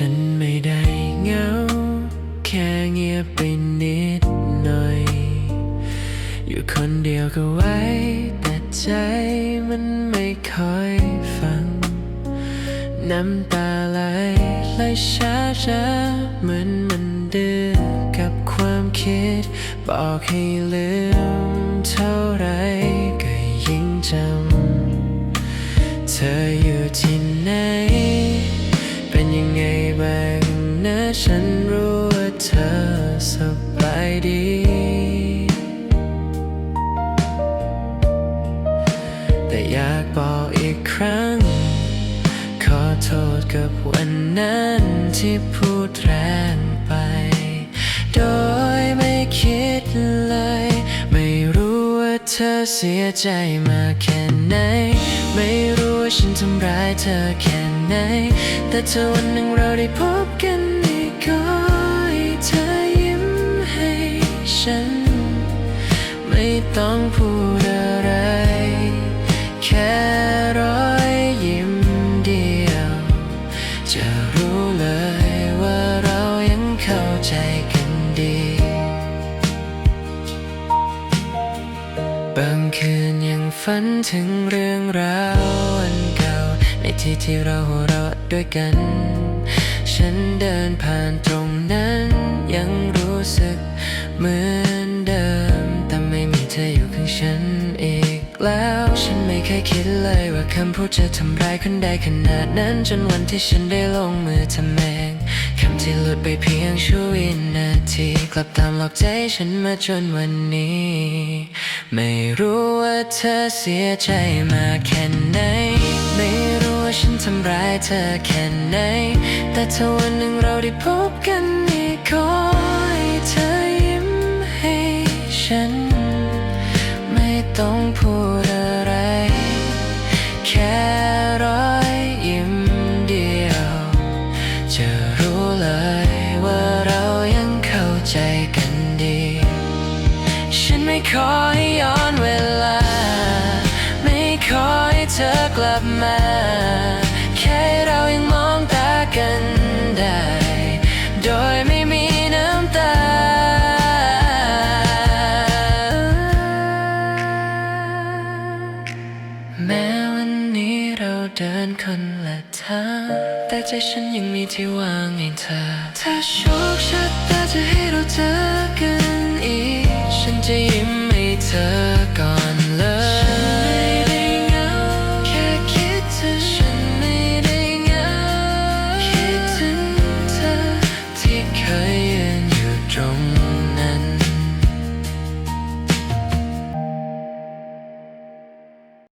ฉันไม่ได้เหงา แค่เงียบไปนิดหน่อย อยู่คนเดียวก็ไว้ แต่ใจมันไม่ค่อยฟัง น้ำตาไหลไหลช้าช้าเหมือนมันดื้อกับความคิด บอกให้ลืมเท่าไร ฉันรู้ว่าเธอสบายดี แต่อยากบอกอีกครั้ง ขอโทษกับวันนั้นที่พูดแรงไป โดยไม่คิดเลย ไม่รู้ว่าเธอเสียใจมาแค่ไหน ไม่รู้ว่าฉันทำร้ายเธอแค่ไหน แต่เธอวันหนึ่งเราได้พบกัน จะรู้เลยว่าเรายังเข้าใจกันดี บางคืนยังฝันถึงเรื่องราวอันเก่า ในที่ที่เราหัวเราะด้วยกัน ฉันเดินผ่านตรงนั้นยังรู้สึกเหมือน ยคิดเลยว่าคำพูดจะทำร้ายคนได้ขนาดนั้น จนวันที่ฉันได้ลงมือทำเองคำที่หลุดไปเพียงชั่ววินาทีกลับตามหลอกใจฉันมาจนวันนี้ ไม่รู้ว่าเธอเสียใจมาแค่ไหน ไม่รู้ว่าฉันทำร้ายเธอแค่ไหน แต่ถ้าวันหนึ่งเราได้พบกันอีกขอให้เธอยิ้มให้ฉัน ไม่ต้องพูด ขอให้ย้อนเวลา ไม่ขอให้เธอกลับมา แค่เรายังมองตากันได้ โดยไม่มีน้ำตา แม้วันนี้เราเดินคนละทางแต่ใจฉันยังมีที่วางให้เธอ ถ้าโชคชะตาจะให้เราเจอกันอีฉันจะ